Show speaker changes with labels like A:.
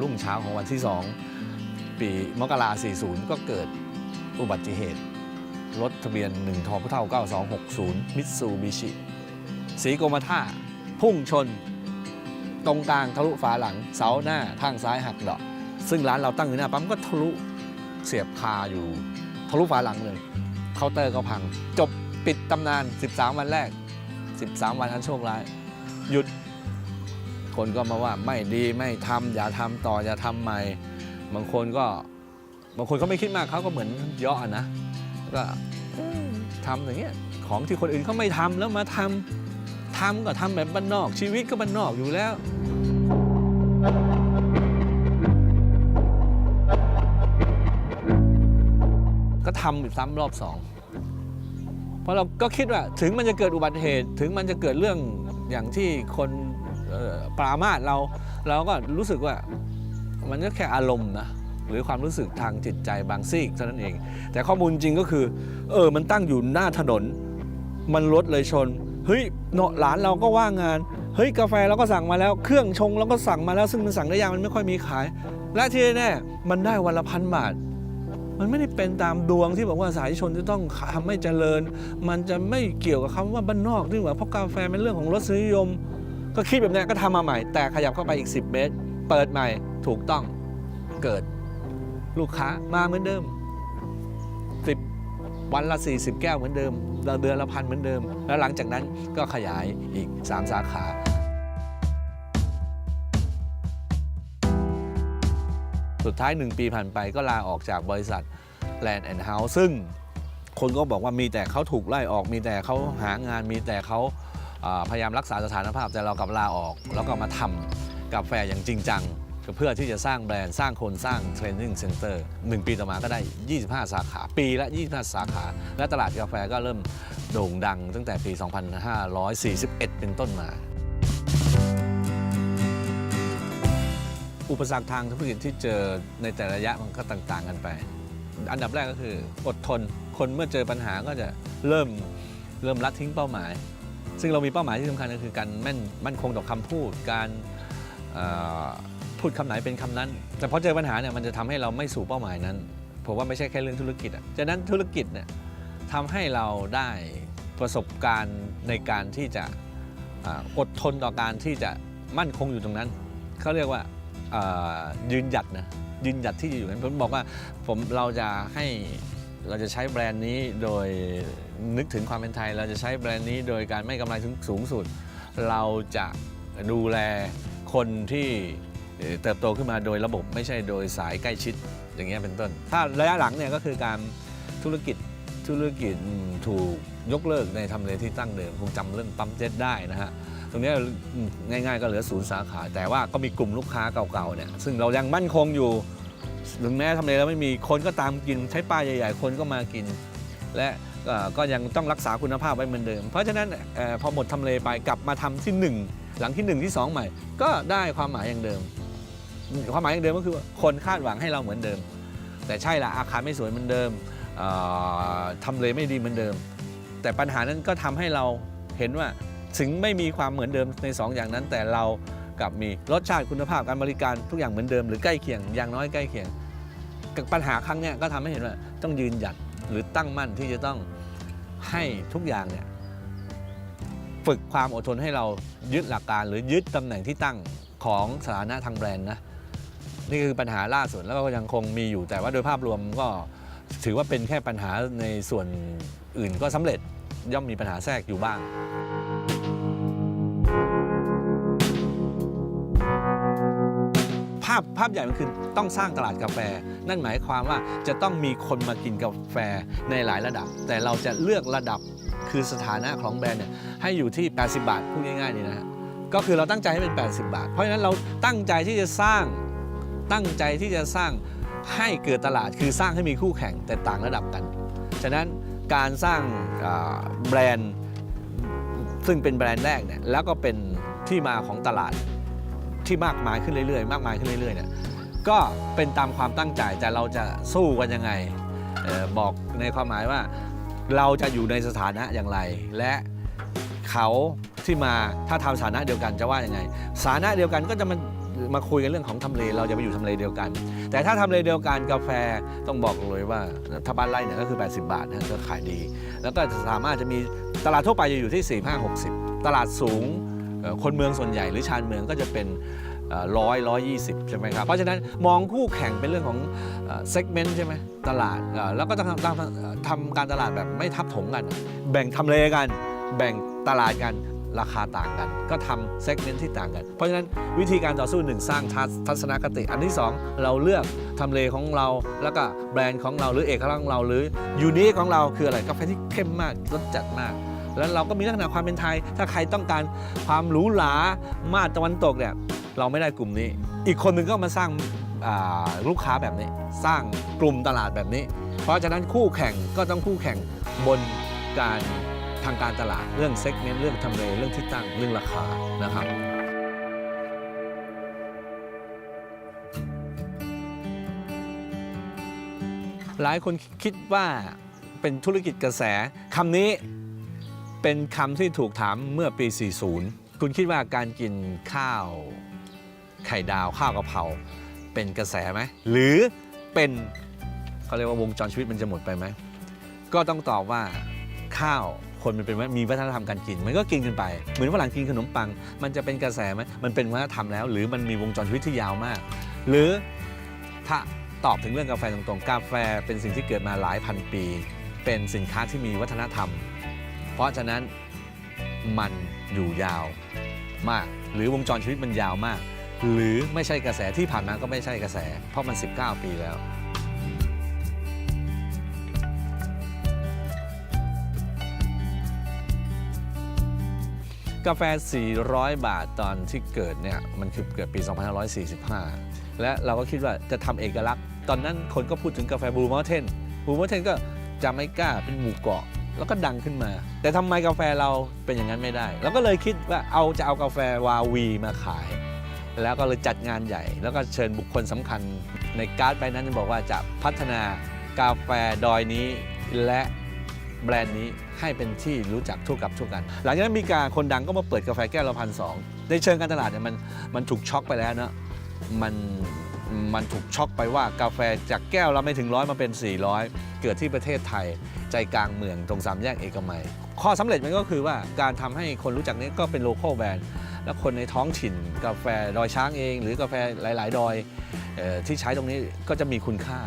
A: รุ่งเช้าของวันที่ 2 ปีมกรา40 ก็เกิดอุบัติเหตุ รถทะเบียน 1ทพเท่า 9260 มิตซูบิชิสีโกมาท่า พุ่งชน ตรงกลางทะลุฝาหลัง เสาหน้าข้างซ้ายหักดอก ซึ่งร้านเราตั้งอยู่หน้าปั๊มก็ทะลุเสียบคาอยู่ ทะลุฝาหลังเลยเคาน์เตอร์ก็พัง จบปิดตำนาน 13 วันแรก 13 วันอันโชคร้าย หยุด คนก็มาว่าไม่ดีไม่ทำอย่าทำต่ออย่าทำใหม่ บางคนก็บางคนก็ไม่คิดมากเขาก็เหมือนยาะอนะก็เอ้ยทำอย่างเงี้ยของที่คนอื่นเขาไม่ทำแล้วมาทำทำก็ทำแบบบ้านนอก ชีวิตก็บ้านนอกอยู่แล้วก็ทำอีกซ้ำรอบสอง เพราะเราก็คิดว่าถึงมันจะเกิดอุบัติเหตุ ถึงมันจะเกิดเรื่องอย่างที่คน ปรามาสเราเราก็รู้สึกว่ามันก็แค่อารมณ์นะหรือความรู้สึกทางจิตใจบางซีกเท่านั้นเอง แต่ข้อมูลจริงก็คือเออมันตั้งอยู่หน้าถนน มันรถเลยชนเฮ้ยเนาะหลานเราก็ว่างงานเฮ้ยกาแฟเราก็สั่งมาแล้ว เครื่องชงเราก็สั่งมาแล้วซึ่งมันสั่งได้ยากมันไม่ค่อยมีขาย และที่แน่มันได้วันละพันบาทมันไม่ได้เป็นตามดวงที่บอกว่าสายชนจะต้องทำให้เจริญ มันจะไม่เกี่ยวกับคำว่าบ้านนอกที่ว่าเพราะกาแฟเป็นเรื่องของรสนิยม ก็คิดแบบนี้ก็ทำมาใหม่ แต่ขยับเข้าไปอีก 10 เมตร เปิดใหม่ถูกต้องเกิดลูกค้ามาเหมือนเดิม 10 วันละ 40 แก้วเหมือนเดิมเดือนละพันเหมือนเดิม แล้วหลังจากนั้นก็ขยายอีก 3 สาขาสุดท้าย 1 ปีผ่านไปก็ลาออกจากบริษัท Land and House ซึ่งคนก็บอกว่ามีแต่เขาถูกไล่ออกมีแต่เขาหางานมีแต่เขา พยายามรักษาสถานภาพแต่เรากลับลาออก แล้วก็มาทำกาแฟอย่างจริงจังเพื่อที่จะสร้างแบรนด์สร้างคนสร้างเทรนนิ่งเซ็นเตอร์หนึ่งปีต่อมาก็ได้ 25 สาขา ปีละ 25 สาขา และตลาดกาแฟก็เริ่มโด่งดังตั้งแต่ปี 2541 เป็นต้นมา อุปสรรคทางธุรกิจที่เจอในแต่ละระยะมันก็ต่างๆกันไป อันดับแรกก็คืออดทน คนเมื่อเจอปัญหาก็จะเริ่มเริ่มละทิ้งเป้าหมาย ซึ่งเรามีเป้าหมายที่สำคัญก็คือการแม่นมั่นคงต่อคำพูด การพูดคำไหนเป็นคำนั้น แต่พอเจอปัญหาเนี่ยมันจะทำให้เราไม่สู่เป้าหมายนั้น ผมว่าไม่ใช่แค่เรื่องธุรกิจอะฉะนั้นธุรกิจเนี่ยทำให้เราได้ประสบการณ์ในการที่จะอดทนต่อการที่จะมั่นคงอยู่ตรงนั้น เขาเรียกว่ายืนหยัดนะยืนหยัดที่จะอยู่นั้นผมบอกว่าผมเราจะให้ เราจะใช้แบรนด์นี้โดยนึกถึงความเป็นไทย เราจะใช้แบรนด์นี้โดยการไม่กำไรถึงสูงสุด เราจะดูแลคนที่เอ่อเติบโตขึ้นมาโดยระบบไม่ใช่โดยสายใกล้ชิดอย่างเงี้ยเป็นต้น ถ้าระยะหลังเนี่ยก็คือการธุรกิจธุรกิจอืมถูกยกเลิกในทำเลที่ตั้งเดิมคงจำเรื่องปั๊มเจ็ตได้นะฮะตรงเนี้ยอืมง่าย ๆ ก็เหลือศูนย์สาขา แต่ว่าก็มีกลุ่มลูกค้าเก่าๆเนี่ยซึ่งเรายังมั่นคงอยู่ ถึงแม้ทำเลแล้วไม่มีคนก็ตามกินใช้ป้ายใหญ่ ๆ คนก็มากิน และก็ยังต้องรักษาคุณภาพไว้เหมือนเดิม เพราะฉะนั้นออพอหมดทำเลไปกลับมาทำที่ 1 หลังที่ 1 ที่ 2 ใหม่ ก็ได้ความหมายอย่างเดิม ความหมายอย่างเดิมก็คือว่าคนคาดหวังให้เราเหมือนเดิม แต่ใช่ละอาคารไม่สวยเหมือนเดิมทำเลไม่ดีเหมือนเดิม แต่ปัญหานั้นก็ทำให้เราเห็นว่าถึงไม่มีความเหมือนเดิมใน 2 อย่างนั้นแต่เรา กลับมีรสชาติคุณภาพการบริการทุกอย่างเหมือนเดิมหรือใกล้เคียงอย่างน้อยใกล้เคียงกับปัญหาครั้งนี้ก็ทำให้เห็นว่าต้องยืนหยัดหรือตั้งมั่นที่จะต้องให้ทุกอย่างเนี่ยฝึกความอดทนให้เรายึดหลักการ หรือยึดตำแหน่งที่ตั้งของสถานะทางแบรนด์นะนี่คือปัญหาล่าสุดแล้วก็ยังคงมีอยู่แต่ว่าโดยภาพรวมก็ถือว่าเป็นแค่ปัญหาในส่วนอื่นก็สำเร็จย่อมมีปัญหาแทรกอยู่บ้างาพภาพใหญ่มันคือต้องสร้างตลาดกาแฟ นั่นหมายความว่าจะต้องมีคนมากินกาแฟในหลายระดับ แต่เราจะเลือกระดับคือสถานะของแบรนด์เนี่ยให้อยู่ที่ 80 บาทพูดง่ายๆนี่นะฮะก็คือเราตั้งใจให้เป็น 80 บาท เพราะฉะนั้นเราตั้งใจที่จะสร้างตั้งใจที่จะสร้างให้เกิดตลาดคือสร้างให้มีคู่แข่งแต่ต่างระดับกัน ฉะนั้นการสร้างแบรนด์ซึ่งเป็นแบรนด์แรกเนี่ยแล้วก็เป็นที่มาของตลาด ที่มากมายขึ้นเรื่อยๆ มากมายขึ้นเรื่อยๆเนี่ยก็เป็นตามความตั้งใจแต่เราจะสู้กันยังไงเออบอกในความหมายว่าเราจะอยู่ในสถานะอย่างไร และเขาที่มาถ้าทำสถานะเดียวกันจะว่ายังไงสถานะเดียวกันก็จะมันมาคุยกันเรื่องของทำเลเราจะไปอยู่ทำเลเดียวกัน แต่ถ้าทำเลเดียวกันกาแฟต้องบอกเลยว่าถ้าบ้านไร่เนี่ยก็คือ 80 บาทนะก็ขายดี แล้วก็สามารถจะมีตลาดทั่วไปจะอยู่ที่ 4 5 60 ตลาดสูง คนเมืองส่วนใหญ่หรือชานเมืองก็จะเป็นร้อยร้อยยี่สิบใช่ไหมครับ เพราะฉะนั้นมองคู่แข่งเป็นเรื่องของเซกเมนต์ใช่ไหมตลาดแล้วก็ต้องทำการตลาดแบบไม่ทับถมกัน แบ่งทำเลกัน แบ่งตลาดกันราคาต่างกัน ก็ทำเซกเมนต์ที่ต่างกัน เพราะฉะนั้นวิธีการต่อสู้หนึ่งสร้างทัศทัศนคติ อันที่สองเราเลือกทำเลของเรา แล้วก็แบรนด์ของเราหรือเอกลักษณ์ของเราหรือยูนิคของเราคืออะไรกาแฟที่เข้มมากรสจัดมาก แล้วเราก็มีลักษณะความเป็นไทย ถ้าใครต้องการความหรูหรามาตะวันตกเนี่ยเราไม่ได้กลุ่มนี้ อีกคนหนึ่งก็มาสร้างลูกค้าแบบนี้ สร้างกลุ่มตลาดแบบนี้ เพราะฉะนั้นคู่แข่งก็ต้องคู่แข่งบนการทางการตลาดเรื่องเซกเมนต์เรื่องทำเลเรื่องที่ตั้งเรื่องราคานะครับหลายคนคิดว่าเป็นธุรกิจกระแสคำนี้ เป็นคำที่ถูกถามเมื่อปี 40 คุณคิดว่าการกินข้าวไข่ดาวข้าวกะเพราเป็นกระแสไหม หรือเป็นเขาเรียกว่าวงจรชีวิตมันจะหมดไปไหม ก็ต้องตอบว่าข้าวคนมันเป็นมีวัฒนธรรมการกิน มันก็กินกันไป เหมือนฝรั่งกินขนมปัง มันจะเป็นกระแสไหมมันเป็นวัฒนธรรมแล้ว หรือมันมีวงจรชีวิตที่ยาวมาก หรือถ้าตอบถึงเรื่องกาแฟตรงๆ กาแฟเป็นสิ่งที่เกิดมาหลายพันปี เป็นสินค้าที่มีวัฒนธรรม เพราะฉะนั้นมันอยู่ยาวมาก หรือวงจรชีวิตมันยาวมาก หรือไม่ใช่กระแสที่ผ่านมาก็ไม่ใช่กระแส เพราะมัน 19 ปีแล้ว กาแฟ 400 บาทตอนที่เกิดเนี่ยมันคือเกิดปี 2545 และเราก็คิดว่าจะทำเอกลักษณ์ ตอนนั้นคนก็พูดถึงกาแฟบลูมอเทนบลูมอเทนก็จาไมก้าเป็นหมู่เกาะ แล้วก็ดังขึ้นมา แต่ทำไมกาแฟเราเป็นอย่างนั้นไม่ได้เราก็เลยคิดว่าเอาจะเอากาแฟวาวีมาขาย แล้วก็เลยจัดงานใหญ่ แล้วก็เชิญบุคคลสำคัญ ในการ์ดใบนั้นบอกว่าจะพัฒนากาแฟดอยนี้และแบรนด์นี้ให้เป็นที่รู้จักทั่วกับทั่วกัน หลังจากนั้นมีการคนดังก็มาเปิดกาแฟแก้วละพันสองในเชิงการตลาดเนี่ยมันมันถูกช็อกไปแล้วเนะมันมันถูกช็อกไปว่ากาแฟจากแก้วละไม่ถึงร้อยมาเป็น 400 เกิดที่ประเทศไทย ใจกลางเมืองตรงสามแยกเอกมัย ข้อสำเร็จมันก็คือว่าการทำให้คนรู้จักนี้ก็เป็นโลโก้แบรนด์และคนในท้องถิ่น กาแฟดอยช้างเอง หรือกาแฟหลาย ๆ ดอยออที่ใช้ตรงนี้ก็จะมีคุณค่า